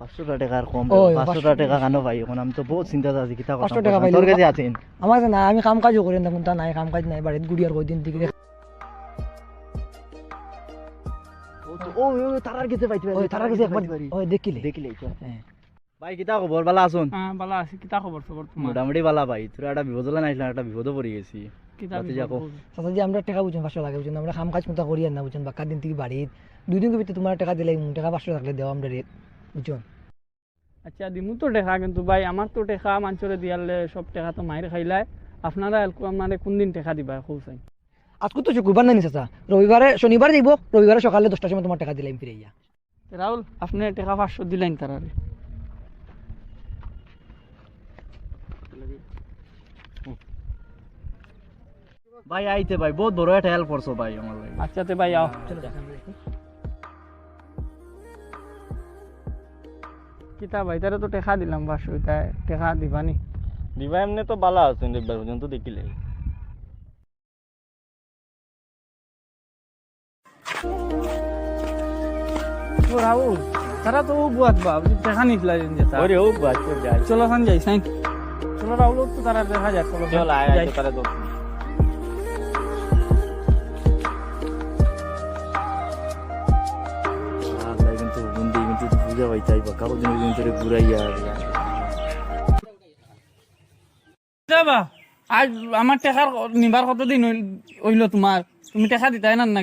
পাঁচশোটা টাকার কম ওই, পাঁচশোটা টাকা কেন ভাই? এখন আমি তো বহুত চিন্তা আছি কিতা কথা 500 টাকা বলতাম। তোর কাছে আছেন আমার না আমি কাম কাজও করি না কোনটা নাই কাম কাজ নাই বাড়িতে গুড়ি আর কয়দিন থেকে ও ও তারার কাছে পাইতে ওই তার কাছে একবার ওই দেখিলে। দেখিলে হ্যাঁ। ভাই কিতা খবর বালা আছুন? হ্যাঁ বালা আছি। কিতা খবর খবর তোমার মোটামুটি বালা ভাই। তোর একটা বিপদ একটা পড়ে গেছি? আমরা টাকা বুঝুন পাঁচশো লাগে বুঝুন আমরা কাম কাজ মতো করি আর না বুঝুন বাক্কা দিন থেকে বাড়িত দুই দিন ভিতরে তোমার টাকা দিলে টাকা পাঁচশো থাকলে দেওয়া আমরা রেট বুঝুন আচ্ছা দিমু তো টেকা কিন্তু ভাই আমার তো টেকা মানুষরে দিয়ালে সব টেকা তো মাইর খাইলাই। আপনারা মানে কোন দিন টেকা দিবা খুব চাই। আজকে তো শুক্রবার নাই চাচা? রবিবারে শনিবার যাইব রবিবারে সকালে দশটার সময় তোমার টাকা দিলাম ফিরে ইয়া। রাহুল আপনি টেকা পাঁচশো দিলেন তারারে ভাই আইতে ভাই বহুত বড় একটা হেল্প করছ ভাই আমার ভাই আচ্ছা তে ভাই আও কিতা ভাই তারে তো টেকা দিলাম পাঁচশো তাই টেকা দিবানি দিবা এমনি তো বালা আছেন একবার পর্যন্ত দেখিলে। রাহুল তারা তো বুয়াত বা টেকা নিকলা যেতা। ওরে ও যাই। চলো খান যাই সাইন চলো রাহুল তো তারা দেখা যায় চলো চল। আয় তারা তো ভাই চাই বা কাগজ কিন্তু ঘুরাইয়া যাবা। আজ আমার টেকার নিবার কতদিন হইল তোমার? তুমি টেকা দিতাই না না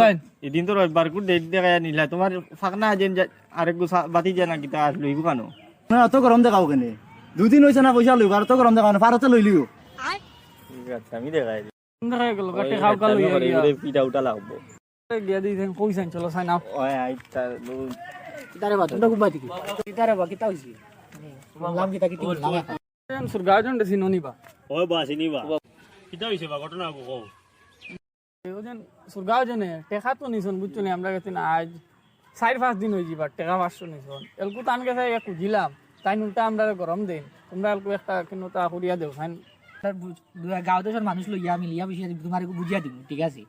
ভাই এদিন তো রবিবার কু ডেট দেখা নিলা। তোমার ফাঁকনা যেন আরেক গুছা বাতি জানা কিতা লইব কানো? না অত গরম দেখাও কেনে? দুদিন হইছে না পয়সা লইব আর অত গরম দেখাও না পারতে লই লিও আচ্ছা আমি দেখাই দেখা গেল টেকাও কাল পিঠা উঠা লাগবো। গিয়া দিই কই সাইন চলো সাইন আও ওই আইতা কিতারে বা তোমরা গুবা দিকি? কিতারে বা কিতা হইছি। নাম কিতা কিতি লাগা সুরগাঁও জন ননিবা ওই বাসি নিবা কিতা হইছে বা ঘটনা কও? ওজন সুরগাঁও টেকা তো নিছন বুঝছ নি? আমরা গেছি না আজ চার পাঁচ দিন হয়ে যাবার টেকা পাঁচশো নিছন। এলকু তান গেছে এক খুঁজিলাম। তাই উল্টা আমরা গরম দিন। তোমরা এলকু একটা কিনোটা করিয়া দেও সাইন গাঁও দেশের মানুষ লইয়া মিলিয়া বুঝিয়া তোমার বুঝিয়া দিব ঠিক আছে?